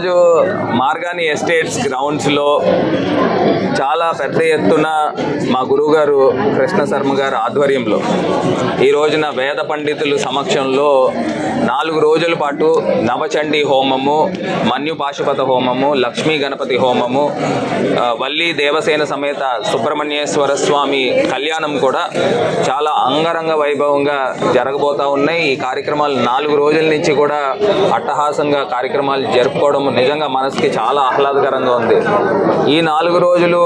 ఈరోజు మార్గాని ఎస్టేట్స్ గ్రౌండ్స్లో చాలా పెద్ద ఎత్తున మా గురువుగారు కృష్ణ శర్మ గారు ఆధ్వర్యంలో ఈ రోజున వేద పండితులు సమక్షంలో నాలుగు రోజుల పాటు నవచండీ హోమము మన్యు పాశుపత హోమము లక్ష్మీ గణపతి హోమము వల్లీ వల్లి దేవసేన సమేత సుబ్రహ్మణ్యేశ్వర స్వామి కళ్యాణం కూడా చాలా అంగరంగ వైభవంగా జరగబోతా ఉన్నాయి. ఈ కార్యక్రమాలు నాలుగు రోజుల నుంచి కూడా అట్టహాసంగా కార్యక్రమాలు జరుపుకోవడం నిజంగా మనసుకి చాలా ఆహ్లాదకరంగా ఉంది. ఈ నాలుగు రోజులు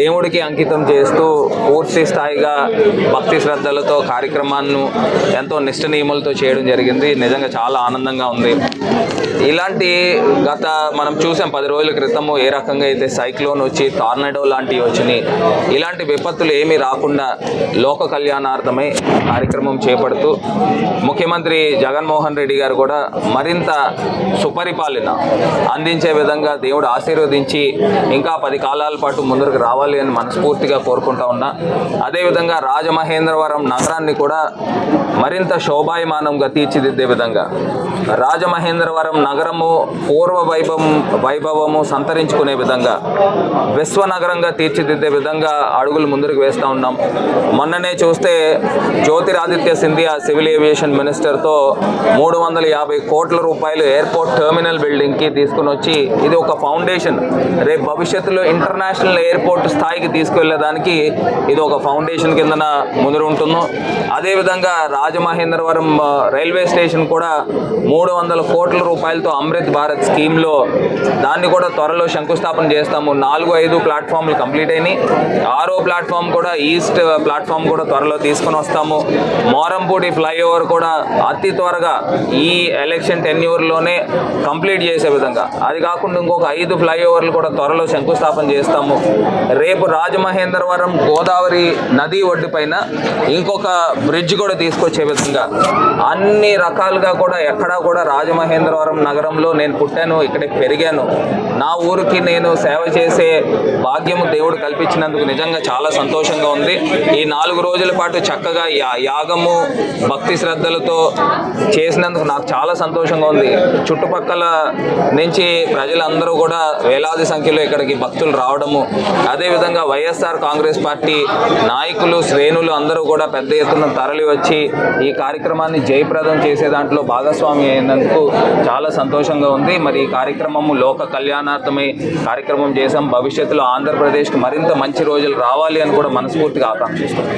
దేవుడికి అంకితం చేస్తూ పూర్తి స్థాయిగా భక్తి శ్రద్ధలతో కార్యక్రమాన్ని ఎంతో నిష్ట నియమాలతో చేయడం జరిగింది. నిజంగా చాలా ఆనందంగా ఉంది. ఇలాంటి గత మనం చూసాం పది రోజుల క్రితము ఏ రకంగా అయితే సైక్లోన్ వచ్చి టార్నడో లాంటివి వచ్చినాయి. ఇలాంటి విపత్తులు ఏమీ రాకుండా లోక కళ్యాణార్థమై కార్యక్రమం చేపడుతూ ముఖ్యమంత్రి జగన్మోహన్ రెడ్డి గారు కూడా మరింత సుపరిపాలన అందించే విధంగా దేవుడు ఆశీర్వదించి ఇంకా పది కాలాల పాటు ముందరకు రావాలి అని మనస్ఫూర్తిగా కోరుకుంటా ఉన్నా. అదేవిధంగా రాజమహేంద్రవరం నగరాన్ని కూడా మరింత శోభాయమానంగా తీర్చిదిద్దే విధంగా రాజమహేంద్రవరం నగరము పూర్వ వైభవం వైభవము సంతరించుకునే విధంగా విశ్వనగరంగా తీర్చిదిద్దే విధంగా అడుగులు ముందుకు వేస్తూ ఉన్నాం. మొన్ననే చూస్తే జ్యోతిరాదిత్య సింధియా సివిల్ ఏవియేషన్ మినిస్టర్తో మూడు వందల యాభై కోట్ల రూపాయలు ఎయిర్పోర్ట్ టెర్మినల్ బిల్డింగ్కి తీసుకుని వచ్చి ఇది ఒక ఫౌండేషన్. రేపు భవిష్యత్తులో ఇంటర్నేషనల్ ఎయిర్పోర్ట్ స్థాయికి తీసుకువెళ్ళేదానికి ఇది ఒక ఫౌండేషన్ కిందన ముందు ఉంటుందో అదేవిధంగా రాజమహేంద్రవరం రైల్వే స్టేషన్ కూడా మూడు వందల కోట్ల రూపాయలతో అమృత్ భారత్ స్కీమ్లో దాన్ని కూడా త్వరలో శంకుస్థాపన చేస్తాము. నాలుగు ఐదు ప్లాట్ఫామ్లు కంప్లీట్ అయినాయి. ఆరో ప్లాట్ఫామ్ కూడా ఈస్ట్ ప్లాట్ఫామ్ కూడా త్వరలో తీసుకొని వస్తాము. మోరంపూడి ఫ్లైఓవర్ కూడా అతి త్వరగా ఈ ఎలక్షన్ టెన్యూర్లోనే కంప్లీట్ చేసే విధంగా. అది కాకుండా ఇంకొక ఐదు ఫ్లైఓవర్లు కూడా త్వరలో శంకుస్థాపన చేస్తాము. రేపు రాజమహేంద్రవరం గోదావరి నది ఒడ్డు పైన ఇంకొక బ్రిడ్జ్ కూడా తీసుకొచ్చే విధంగా అన్ని రకాలుగా కూడా ఎక్కడా కూడా రాజమహేంద్రవరం నగరంలో నేను పుట్టాను ఇక్కడే పెరిగాను. నా ఊరికి నేను సేవ చేసే భాగ్యము దేవుడు కల్పించినందుకు నిజంగా చాలా సంతోషంగా ఉంది. ఈ నాలుగు రోజుల పాటు చక్కగా యా- యాగము భక్తి శ్రద్ధలతో చేసినందుకు నాకు చాలా సంతోషంగా ఉంది. చుట్టుపక్కల నుంచి ప్రజలందరూ కూడా వేలాది సంఖ్యలో ఇక్కడికి భక్తులు రావడము అదేవిధంగా వైఎస్ఆర్ కాంగ్రెస్ పార్టీ నాయకులు శ్రేణులు అందరూ కూడా పెద్ద ఎత్తున తరలి వచ్చి ఈ కార్యక్రమాన్ని జయప్రదం చేసే దాంట్లో దాంట్లో భాగస్వామి అయినందుకు చాలా సంతోషంగా ఉంది. మరి ఈ కార్యక్రమము లోక కళ్యాణార్థమై కార్యక్రమం చేశాం. భవిష్యత్తులో ఆంధ్రప్రదేశ్కి మరింత మంచి రోజులు రావాలి అని కూడా మనస్ఫూర్తిగా ఆకాంక్షిస్తున్నాం.